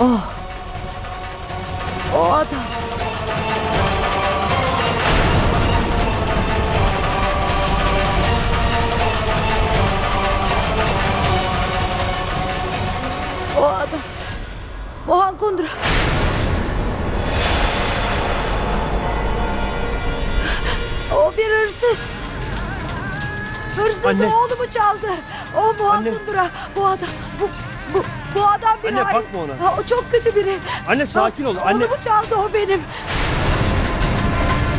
O. O adam. O adam. Mohan Kundra. O bir hırsız. Hırsız Anne. oğlumu çaldı. O bu Anne. Dura. Bu adam. Bu, bu, bu adam bir Anne, bakma ona. Ha, o çok kötü biri. Anne sakin ol. Anne Oğlumu çaldı o benim.